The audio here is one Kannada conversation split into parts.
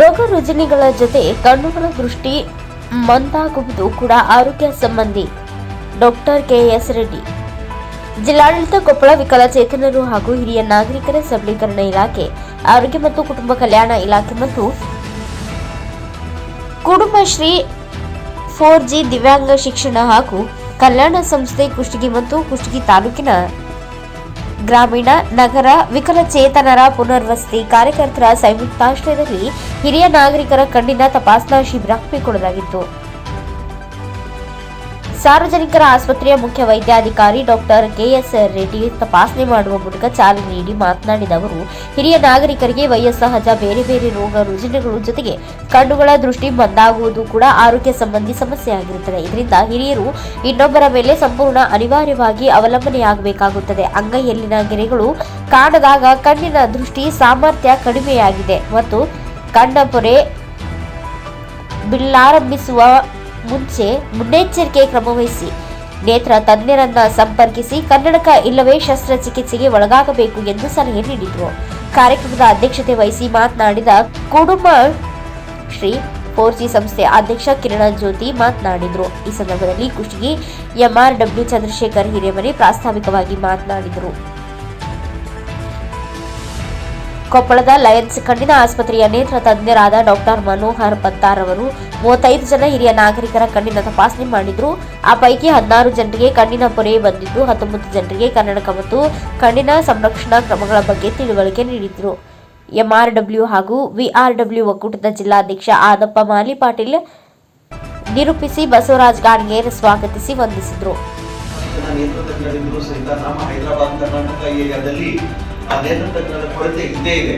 ರೋಗ ರುಜಿನಿಗಳ ಜೊತೆ ಕಣ್ಣುಗಳ ದೃಷ್ಟಿ ಮಂದಾಗುವುದು ಕೂಡ ಆರೋಗ್ಯ ಸಂಬಂಧಿ. Doctor K S Reddy. ಜಿಲ್ಲಾಡಳಿತ ಕೊಪ್ಪಳ ವಿಕಲಚೇತನರು ಹಾಗೂ ಹಿರಿಯ ನಾಗರಿಕರ ಸಬಲೀಕರಣ ಇಲಾಖೆ, ಆರೋಗ್ಯ ಮತ್ತು ಕುಟುಂಬ ಕಲ್ಯಾಣ ಇಲಾಖೆ ಮತ್ತು ಕುಟುಂಬಶ್ರೀ ಫೋರ್ ಜಿ ದಿವ್ಯಾಂಗ ಶಿಕ್ಷಣ ಹಾಗೂ ಕಲ್ಯಾಣ ಸಂಸ್ಥೆ ಕುಷ್ಟಗಿ ಮತ್ತು ಕುಷ್ಟಗಿ ತಾಲೂಕಿನ ಗ್ರಾಮೀಣ ನಗರ ವಿಕಲಚೇತನರ ಪುನರ್ವಸತಿ ಕಾರ್ಯಕರ್ತರ ಸಂಯುಕ್ತಾಶ್ರಯದಲ್ಲಿ ಹಿರಿಯ ನಾಗರಿಕರ ಕಣ್ಣಿನ ತಪಾಸಣಾ ಶಿಬಿರ ಹಮ್ಮಿಕೊಳ್ಳಲಾಗಿತ್ತು. ಸಾರ್ವಜನಿಕರ ಆಸ್ಪತ್ರೆಯ ಮುಖ್ಯ ವೈದ್ಯಾಧಿಕಾರಿ ಡಾಕ್ಟರ್ ಕೆಎಸ್ ರೆಡ್ಡಿ ತಪಾಸಣೆ ಮಾಡುವ ಮೂಲಕ ಚಾಲನೆ ನೀಡಿ ಮಾತನಾಡಿದ ಅವರು, ಹಿರಿಯ ನಾಗರಿಕರಿಗೆ ವಯಸ್ಸಹಜ ಬೇರೆ ಬೇರೆ ರೋಗ ರುಜಿನಗಳು ಜೊತೆಗೆ ಕಣ್ಣುಗಳ ದೃಷ್ಟಿ ಬಂದಾಗುವುದು ಕೂಡ ಆರೋಗ್ಯ ಸಂಬಂಧಿ ಸಮಸ್ಯೆಯಾಗಿರುತ್ತದೆ ಇದರಿಂದ ಹಿರಿಯರು ಇನ್ನೊಬ್ಬರ ಮೇಲೆ ಸಂಪೂರ್ಣ ಅನಿವಾರ್ಯವಾಗಿ ಅವಲಂಬನೆಯಾಗಬೇಕಾಗುತ್ತದೆ. ಅಂಗೈಯಲ್ಲಿನ ಗೆರೆಗಳು ಕಾಣದಾಗ ಕಣ್ಣಿನ ದೃಷ್ಟಿ ಸಾಮರ್ಥ್ಯ ಕಡಿಮೆಯಾಗಿದೆ ಮತ್ತು ಕಣ್ಣ ಪೊರೆ ಬಿಲ್ಲಾರಂಭಿಸುವ ಮುಂಚೆ ಮುನ್ನೆಚ್ಚರಿಕೆ ಕ್ರಮವಹಿಸಿ ನೇತ್ರ ತಜ್ಞರನ್ನ ಸಂಪರ್ಕಿಸಿ ಕನ್ನಡಕ ಇಲ್ಲವೇ ಶಸ್ತ್ರಚಿಕಿತ್ಸೆಗೆ ಒಳಗಾಗಬೇಕು ಎಂದು ಸಲಹೆ ನೀಡಿದರು. ಕಾರ್ಯಕ್ರಮದ ಅಧ್ಯಕ್ಷತೆ ವಹಿಸಿ ಮಾತನಾಡಿದ ಕುಡುಂಬ ಶ್ರೀ ಫೋರ್ ಜಿ ಸಂಸ್ಥೆ ಅಧ್ಯಕ್ಷ ಕಿರಣ ಜ್ಯೋತಿ ಮಾತನಾಡಿದರು. ಈ ಸಂದರ್ಭದಲ್ಲಿ Kushtagi M R W Chandrashekhar Hiremani ಪ್ರಾಸ್ತಾವಿಕವಾಗಿ ಮಾತನಾಡಿದರು. ಕೊಪ್ಪಳದ ಲಯನ್ಸ್ ಕಣ್ಣಿನ ಆಸ್ಪತ್ರೆಯ ನೇತ್ರ ತಜ್ಞರಾದ ಡಾಕ್ಟರ್ ಮನೋಹರ್ ಪತ್ತಾರ್ ಅವರು ಮೂವತ್ತೈದು ಜನ ಹಿರಿಯ ನಾಗರಿಕರ ಕಣ್ಣಿನ ತಪಾಸಣೆ ಮಾಡಿದ್ರು. ಆ ಪೈಕಿ ಹದಿನಾರು ಜನರಿಗೆ ಕಣ್ಣಿನ ಪೊರೆ ಬಂದಿದ್ದು, ಹತ್ತೊಂಬತ್ತು ಜನರಿಗೆ ಕನ್ನಡಕ ಮತ್ತು ಕಣ್ಣಿನ ಸಂರಕ್ಷಣಾ ಕ್ರಮಗಳ ಬಗ್ಗೆ ತಿಳುವಳಿಕೆ ನೀಡಿದ್ರು. ಎಂಆರ್ಡಬ್ಲ್ಯೂ ಹಾಗೂ ವಿಆರ್ಡಬ್ಲ್ಯೂ ಒಕ್ಕೂಟದ ಜಿಲ್ಲಾಧ್ಯಕ್ಷ ಆದಪ್ಪ ಮಾಲಿ ಪಾಟೀಲ್ ನಿರೂಪಿಸಿ ಬಸವರಾಜ್ ಗಾಡ್ಗೇರ್ ಸ್ವಾಗತಿಸಿ ವಂದಿಸಿದ್ರು. ಆ ಕೊರತೆ ಇದ್ದೇ ಇದೆ.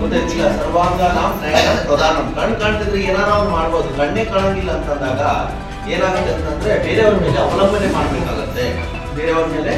ಗೊತ್ತಾಯ್ತಿಲ್ಲ ಸರ್ವಾಂಗ ನಾವು ನಯನ ಪ್ರಧಾನ. ಕಣ್ಣು ಕಾಣ್ತಿದ್ರೆ ಏನಾರ ಅವ್ರು ಮಾಡ್ಬೋದು. ಕಣ್ಣೇ ಕಾಣಂಗಿಲ್ಲ ಅಂತಂದಾಗ ಏನಾಗುತ್ತೆ ಅಂತಂದ್ರೆ ಬೇರೆಯವ್ರ ಮೇಲೆ ಅವಲಂಬನೆ ಮಾಡ್ಬೇಕಾಗತ್ತೆ. ಬೇರೆಯವ್ರ ಮೇಲೆ